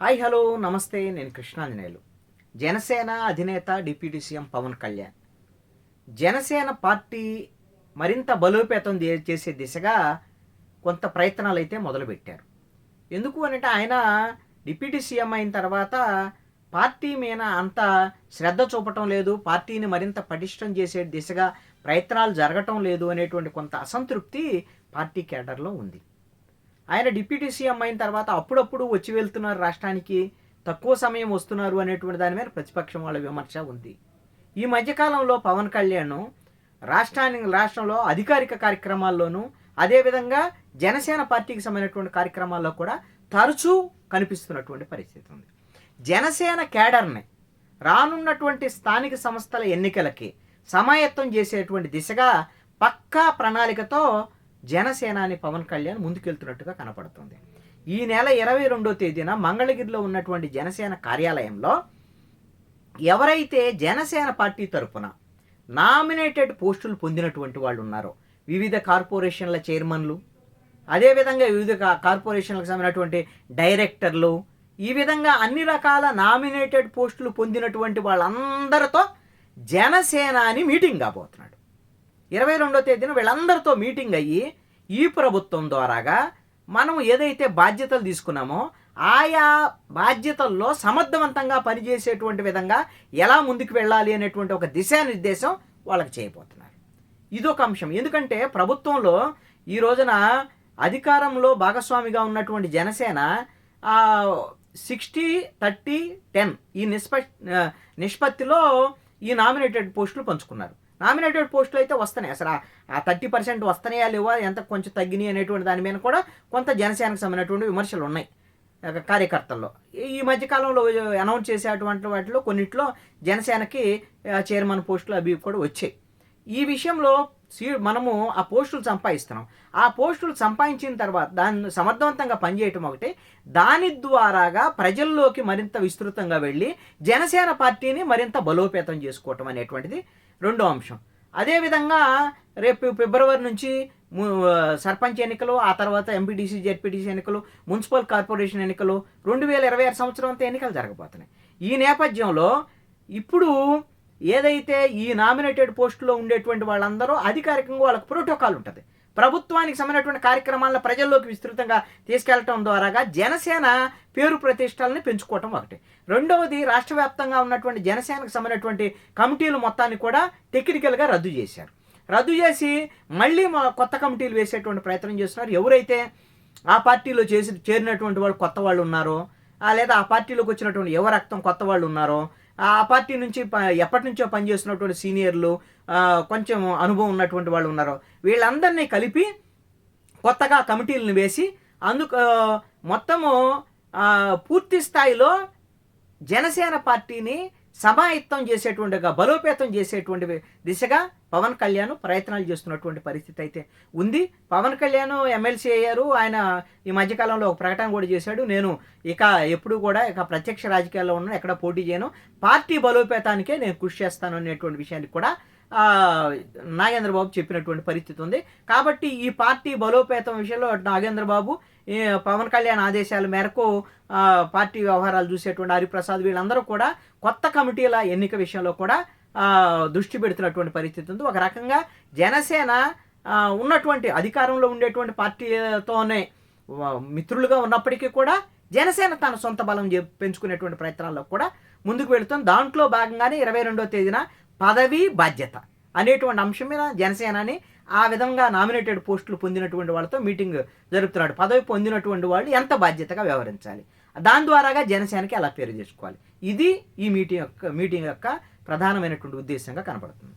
Hi hello నమస్తే నేను కృష్ణాంజనేయులు. జనసేన అధినేత deputy CM Pawan Kalyan. Janasena party మరింత బలోపేతం చేసే దిశగా కొంత ప్రయత్నాలు అయితే మొదలుపెట్టారు. ఎందుకు అనంటే ఆయన డిప్యూటీ సీఎం అయిన తర్వాత పార్టీ మీద అంత శ్రద్ధ చూపటం లేదు పార్టీని మరింత పటిష్టం చేసే దిశగా ప్రయత్నాలు జరగటం లేదు అనేటువంటి కొంత అసంతృప్తి పార్టీ కేడర్లో ఉంది. ఆయన డిప్యూటీ సీఎం అయిన తర్వాత అప్పుడప్పుడు వచ్చి వెళ్తున్నారు రాష్ట్రానికి తక్కువ సమయం వస్తున్నారు అనేటువంటి దాని మీద ప్రతిపక్షం వాళ్ళ విమర్శ ఉంది. ఈ మధ్యకాలంలో పవన్ కళ్యాణ్ రాష్ట్రానికి రాష్ట్రంలో అధికారిక కార్యక్రమాల్లోనూ అదేవిధంగా జనసేన పార్టీకి సంబంధించినటువంటి కార్యక్రమాల్లో కూడా తరచూ కనిపిస్తున్నటువంటి పరిస్థితి ఉంది. జనసేన కేడర్ని రానున్నటువంటి స్థానిక సంస్థల ఎన్నికలకి సమాయత్తం చేసేటువంటి దిశగా పక్కా ప్రణాళికతో జనసేనాని పవన్ కళ్యాణ్ ముందుకెళ్తున్నట్టుగా కనపడుతుంది. ఈ నెల ఇరవై రెండో తేదీన మంగళగిరిలో ఉన్నటువంటి జనసేన కార్యాలయంలో ఎవరైతే జనసేన పార్టీ తరపున నామినేటెడ్ పోస్టులు పొందినటువంటి వాళ్ళు ఉన్నారో వివిధ కార్పొరేషన్ల చైర్మన్లు అదేవిధంగా వివిధ కార్పొరేషన్లకు సంబంధించినటువంటి డైరెక్టర్లు ఈ విధంగా అన్ని రకాల నామినేటెడ్ పోస్టులు పొందినటువంటి వాళ్ళందరితో జనసేనాని మీటింగ్ కాబోతున్నాడు. ఇరవై రెండో తేదీన వీళ్ళందరితో మీటింగ్ అయ్యి ఈ ప్రభుత్వం ద్వారాగా మనం ఏదైతే బాధ్యతలు తీసుకున్నామో ఆయా బాధ్యతల్లో సమర్థవంతంగా పనిచేసేటువంటి విధంగా ఎలా ముందుకు వెళ్ళాలి అనేటువంటి ఒక దిశానిర్దేశం వాళ్ళకి చేయబోతున్నారు. ఇదొక అంశం. ఎందుకంటే ప్రభుత్వంలో ఈ రోజున అధికారంలో భాగస్వామిగా ఉన్నటువంటి జనసేన సిక్స్టీ థర్టీ టెన్ ఈ నిష్ప నిష్పత్తిలో ఈ నామినేటెడ్ పోస్టులు పంచుకున్నారు. నామినేటెడ్ పోస్టులు అయితే వస్తున్నాయి. అసలు ఆ- థర్టీ పర్సెంట్ వస్తున్నాయా లేవా? ఎంత కొంచెం తగ్గినాయి అనేటువంటి దాని మీద కూడా కొంత జనసేనకు సంబంధించినటువంటి విమర్శలు ఉన్నాయి. కార్యకర్తల్లో. ఈ మధ్యకాలంలో అనౌన్స్ చేసేటువంటి వాటిలో కొన్నిట్లో జనసేనకి చైర్మన్ పోస్టులు అవి కూడా వచ్చాయి. ఈ విషయంలో మనము ఆ పోస్టులు సంపాదిస్తున్నాం. ఆ పోస్టులు సంపాదించిన తర్వాత దాన్ని సమర్థవంతంగా పనిచేయటం ఒకటి. దాని ద్వారాగా ప్రజల్లోకి మరింత విస్తృతంగా వెళ్ళి జనసేన పార్టీని మరింత బలోపేతం చేసుకోవటం అనేటువంటిది రెండో అంశం. అదేవిధంగా రేపు ఫిబ్రవరి నుంచి సర్పంచ్ ఎన్నికలు ఆ తర్వాత ఎంపీటీసీ జెడ్పీటీసీ ఎన్నికలు మున్సిపల్ కార్పొరేషన్ ఎన్నికలు రెండు వేల ఇరవై ఆరు సంవత్సరం అంతా ఎన్నికలు జరగబోతున్నాయి. ఈ నేపథ్యంలో ఇప్పుడు ఏదైతే ఈ నామినేటెడ్ పోస్టులో ఉండేటువంటి వాళ్ళందరూ అధికారికంగా వాళ్ళకి ప్రోటోకాల్ ఉంటుంది. ప్రభుత్వానికి సంబంధించినటువంటి కార్యక్రమాలను ప్రజల్లోకి విస్తృతంగా తీసుకెళ్ళటం ద్వారాగా జనసేన పేరు ప్రతిష్టలని పెంచుకోవటం ఒకటి. రెండవది రాష్ట్ర వ్యాప్తంగా ఉన్నటువంటి జనసేనకు సంబంధించినటువంటి కమిటీలు మొత్తాన్ని కూడా టెక్నికల్గా రద్దు చేశారు. రద్దు చేసి మళ్ళీ కొత్త కమిటీలు వేసేటువంటి ప్రయత్నం చేస్తున్నారు. ఎవరైతే ఆ పార్టీలో చేసి చేరినటువంటి వాళ్ళు కొత్త వాళ్ళు ఉన్నారో లేదా ఆ పార్టీలోకి వచ్చినటువంటి యువ రక్తం కొత్త వాళ్ళు ఉన్నారో ఆ పార్టీ నుంచి ప- ఎప్పటి నుంచో పనిచేస్తున్నటువంటి సీనియర్లు కొంచెం అనుభవం ఉన్నటువంటి వాళ్ళు ఉన్నారు. వీళ్ళందరినీ కలిపి కొత్తగా కమిటీలను వేసి అందుకు మొత్తము పూర్తి స్థాయిలో జనసేన పార్టీని సమాయత్తం చేసేటువంటి బలోపేతం చేసేటువంటి దిశగా పవన్ కళ్యాణ్ ప్రయత్నాలు చేస్తున్నటువంటి పరిస్థితి అయితే ఉంది. పవన్ కళ్యాణ్ ఎమ్మెల్సీ అయ్యారు. ఆయన ఈ మధ్యకాలంలో ఒక ప్రకటన కూడా చేశాడు. నేను ఇక ఎప్పుడు కూడా ఇక ప్రత్యక్ష రాజకీయాల్లో ఉన్నాను. ఎక్కడ పోటీ చేయను. పార్టీ బలోపేతానికే నేను కృషి చేస్తాను అనేటువంటి విషయానికి కూడా నాగేంద్రబాబు నాగేంద్ర బాబు చెప్పినటువంటి పరిస్థితి ఉంది. కాబట్టి ఈ పార్టీ బలోపేతం విషయంలో నాగేంద్ర బాబు పవన్ కళ్యాణ్ ఆదేశాల మేరకు పార్టీ వ్యవహారాలు చూసేటువంటి హరిప్రసాద్ వీళ్ళందరూ కూడా కొత్త కమిటీల ఎన్నిక విషయంలో కూడా దృష్టి పెడుతున్నటువంటి పరిస్థితి ఉంది. ఒక రకంగా జనసేన ఉన్నటువంటి అధికారంలో ఉండేటువంటి పార్టీలతోనే మిత్రులుగా ఉన్నప్పటికీ కూడా జనసేన తన సొంత బలం పెంచుకునేటువంటి ప్రయత్నాల్లో కూడా ముందుకు వెళుతుంది. దాంట్లో భాగంగానే ఇరవై రెండో తేదీన పదవి బాధ్యత అనేటువంటి అంశం మీద జనసేనని ఆ విధంగా నామినేటెడ్ పోస్టులు పొందినటువంటి వాళ్ళతో మీటింగ్ జరుపుతున్నాడు. పదవి పొందినటువంటి వాళ్ళు ఎంత బాధ్యతగా వ్యవహరించాలి? దాని ద్వారాగా జనసేనకి ఎలా పేరు చేసుకోవాలి ఇది ఈ మీటింగ్ యొక్క మీటింగ్ యొక్క ప్రధానమైనటువంటి ఉద్దేశంగా కనబడుతుంది.